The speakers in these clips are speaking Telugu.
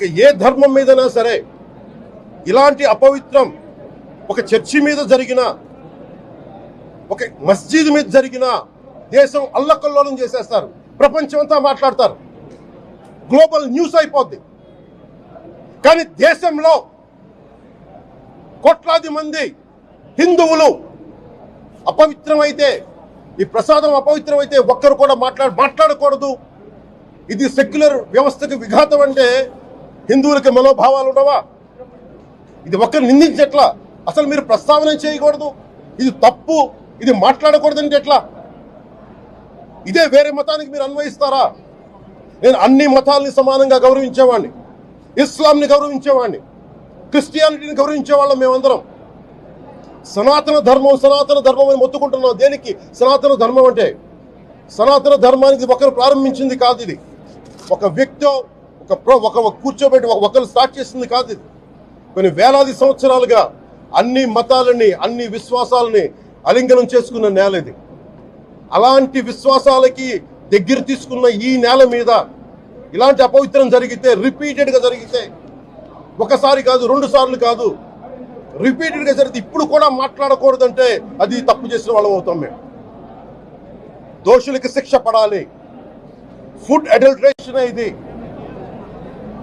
ఇంకా ఏ ధర్మం మీదైనా సరే ఇలాంటి అపవిత్రం ఒక చర్చి మీద జరిగిన ఒక మస్జిద్ మీద జరిగిన దేశం అల్లకల్లోలం చేసేస్తారు. ప్రపంచం అంతా మాట్లాడతారు. గ్లోబల్ న్యూస్ అయిపోద్ది. కానీ దేశంలో కోట్లాది మంది హిందువులు అపవిత్రమైతే ఈ ప్రసాదం అపవిత్రమైతే ఒక్కరు కూడా మాట్లాడ మాట్లాడకూడదు. ఇది సెక్యులర్ వ్యవస్థకు విఘాతం అంటే హిందువులకి మనోభావాలు ఉండవా? ఇది ఒక్కరు నిందించట్లా? అసలు మీరు ప్రస్తావన చేయకూడదు? ఇది తప్పు? ఇది మాట్లాడకూడదు ఎట్లా? ఇదే వేరే మతానికి మీరు అన్వయిస్తారా? నేను అన్ని మతాల్ని సమానంగా గౌరవించేవాడిని ఇస్లాంని గౌరవించేవాడిని క్రిస్టియానిటీని గౌరవించేవాళ్ళం మేమందరం. సనాతన ధర్మం సనాతన ధర్మం అని మొత్తుకుంటున్నాం. దేనికి? సనాతన ధర్మం అంటే సనాతన ధర్మానికి ఒకరు ప్రారంభించింది కాదు ఇది. ఒక వ్యక్తి ఒక ప్రో ఒక కూర్చోబెట్టి ఒక ఒకరు స్టార్ట్ చేసింది కాదు ఇది. కొన్ని వేలాది సంవత్సరాలుగా అన్ని మతాలని అన్ని విశ్వాసాలని అలింగనం చేసుకున్న నేల ఇది. అలాంటి విశ్వాసాలకి దగ్గర తీసుకున్న ఈ నేల మీద ఇలాంటి అపవిత్రం జరిగితే రిపీటెడ్గా జరిగితే ఒకసారి కాదు రెండు సార్లు కాదు రిపీటెడ్గా జరిగితే ఇప్పుడు కూడా మాట్లాడకూడదంటే అది తప్పు చేసిన వాళ్ళం అవుతాం మేము. దోషులకి శిక్ష పడాలి. ఫుడ్ అడల్ట్రేషన్ ఇది.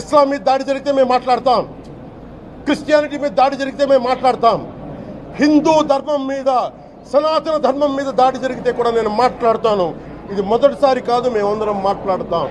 ఇస్లాం మీద దాడి జరిగితే మేము మాట్లాడతాం. క్రిస్టియానిటీ మీద దాడి జరిగితే మేము మాట్లాడతాం. హిందూ ధర్మం మీద సనాతన ధర్మం మీద దాడి జరిగితే కూడా నేను మాట్లాడతాను. ఇది మొదటిసారి కాదు మేమందరం మాట్లాడతాం.